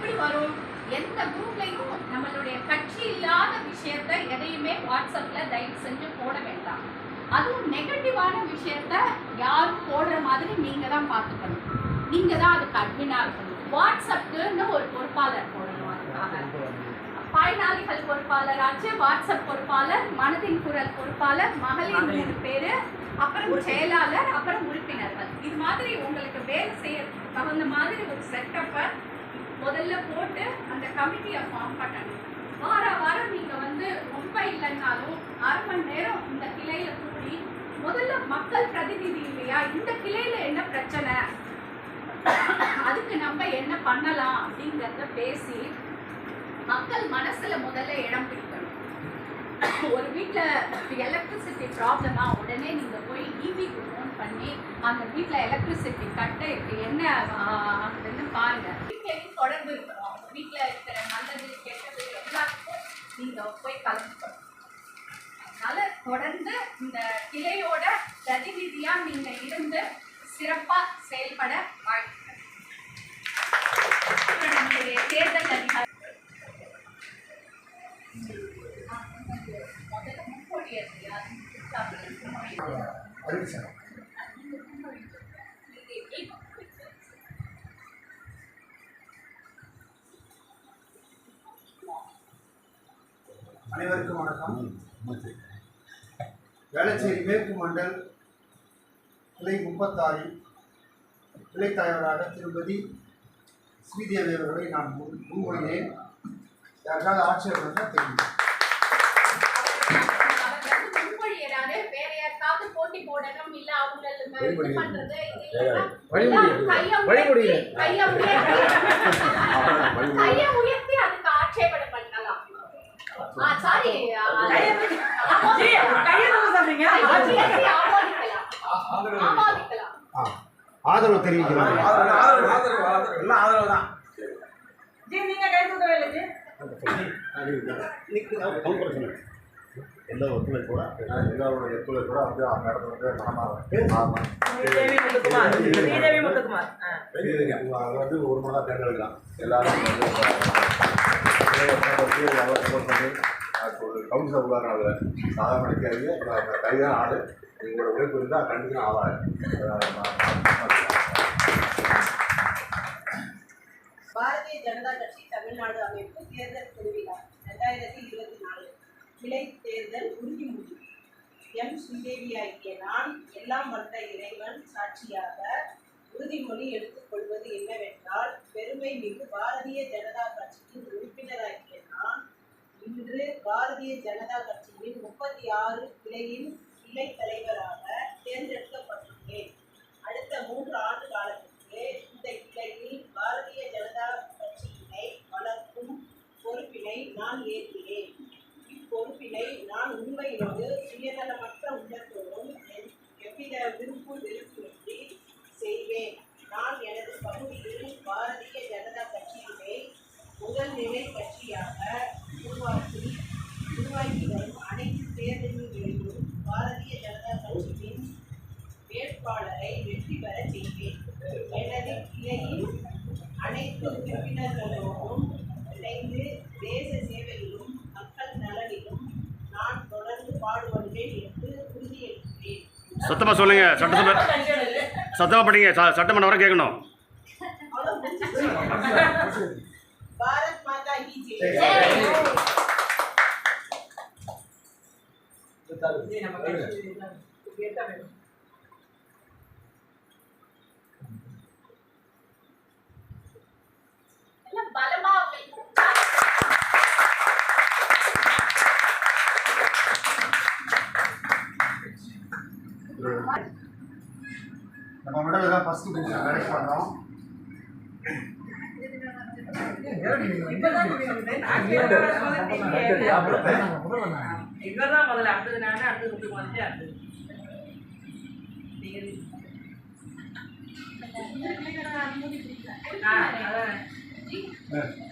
எப்படி வரும்? எந்த குரூப்லையும் நம்மளுடைய கட்சி இல்லாத விஷயத்த எதையுமே வாட்ஸ்அப்ல தயவு செஞ்சு போட வேண்டாம். அதுவும் நெகட்டிவான விஷயத்த யாரும் போடுற மாதிரி நீங்க தான் பார்த்துக்கணும். நீங்க தான் அதுக்கு அட்மினா இருக்கணும். வாட்ஸ்அப்புன்னு ஒரு பொறுப்பாளர் போடணும் அதுக்காக. பயனாளிகள் பொறுப்பாளராச்சு வாட்ஸ்அப் பொறுப்பாளர் மனதின் குரல் பொறுப்பாளர் மகளிர் மூணு பேரு அப்புறம் செயலாளர் அப்புறம் உறுப்பினர்கள். இது மாதிரி உங்களுக்கு வேலை செய்ய தகுந்த மாதிரி ஒரு செட்டப்பை முதல்ல போட்டு அந்த கமிட்டியை ஃபார்ம் பண்ணணும். வார வாரம் நீங்க வந்து ரொம்ப இல்லைன்னாலும் அரை மணி நேரம் இந்த கிளையில கூடி முதல்ல மக்கள் பிரதிநிதி இல்லையா? இந்த கிளையில என்ன பிரச்சனை? அதுக்கு நம்ம என்ன பண்ணலாம் அப்படிங்கிறத பேசி மக்கள் மனசுல முதல்ல இடம் பிடிக்கணும். ஒரு வீட்டில் எலக்ட்ரிசிட்டி ப்ராப்ளமா உடனே நீங்க போய் ஈபிக்கு ஃபோன் பண்ணி அந்த வீட்டில் எலக்ட்ரிசிட்டி கட்டை இருக்கு என்ன அப்படின்னு பாருங்கள் பாருங்க. வீட்லயும் தொடர்பு இருக்கணும். வீட்டில் இருக்கிற நல்லது கெட்டது எல்லாத்துக்கும் நீங்கள் போய் கலந்துக்கணும். அதனால தொடர்ந்து இந்த கிளையோட பிரதிநிதியாக நீங்கள் இருந்து சிறப்பாக செயல்பட வாழ்த்துக்கள். அப்புறம் தேர்தல் அதிகாரி. முதல்ல முன்மொழியது. அறிவிச்சார் இது எப்படி அனைவருக்கும் வணக்கம். வேளச்சேரி மேற்கு மண்டல் கிளை முப்பத்தாறில் கிளை தலைவராக திருப்பதி ஸ்ரீதேவி அவர்களை நான் முன் முன்மொழிகிறேன். யாருக்காவது ஆட்சேபம் இருந்தால் தெரியும் அவர் சாரி ஆதரவு. தெரிவிக்கிறாங்க எல்லாம் ஆதரவு தான். எல்லா ஒத்துழைப்போட எல்லாரோட ஒத்துழைப்போட வந்து அவங்க இடத்துல வந்து மனமாக அது வந்து ஒரு மணி தான் தேர்ந்தெடுக்கலாம். எல்லாரும் வந்து அவர் support பண்ணி அதுக்கு ஒரு கவுன்சிலர் உள்ளார் அதில் சாதாரண நிற்காதீங்க கைதான் ஆள் உங்களோட உழைப்பு இருந்தால் கண்டிப்பாக ஆளாது பாரதிய ஜனதா கட்சி தமிழ்நாடு அமைப்பு தேர்தல் திருவிழா ரெண்டாயிரத்தி இருபத்தி நாலு கிளை தேர்தல் உறுதிமொழி எம் ஸ்ரீதேவி ஆகிய நான் எல்லாம் வந்த இறைவன் சாட்சியாக உறுதிமொழி எடுத்துக்கொள்வது என்னவென்றால் பெருமை மிகு பாரதிய ஜனதா கட்சியின் உறுப்பினராகிய நான் இன்று பாரதிய ஜனதா கட்சியின் முப்பத்தி ஆறு கிளையின் கிளை தலைவராக தேர்ந்தெடுக்கப்பட்டுள்ளேன். அடுத்த மூன்று ஆண்டு காலத்திற்கு இந்த கிளையில் பாரதிய ஜனதா கட்சியினை வளர்க்கும் பொறுப்பினை நான் ஏற்கிறேன். இப்பொறுப்பினை நான் உண்மையோடு சுயநலமற்ற உள்ளத்தோடும் எவ்வித விருப்பு வெறுப்புமின்றி செய்வேன். அனைத்து உறுப்பினர்களோடும் இணைந்து தேச சேவையிலும் மக்கள் நலனிலும் நான் தொடர்ந்து பாடுபடுவேன் என்று உறுதியளிக்கிறேன். சத்தமாக சொல்லுங்க சட்டசபை சத்தமாக படிங்க ச சட்டமன்ற வரை கேட்கணும். பாரத் மாதா கி ஜெய். எல்லாம் பலமா நம்ம மண்டல தான் இவர்தான் முதல்ல அடுத்தது நானே அடுத்தது உங்களுக்கு வந்து அடுத்தது ஆ அதான். হ্যাঁ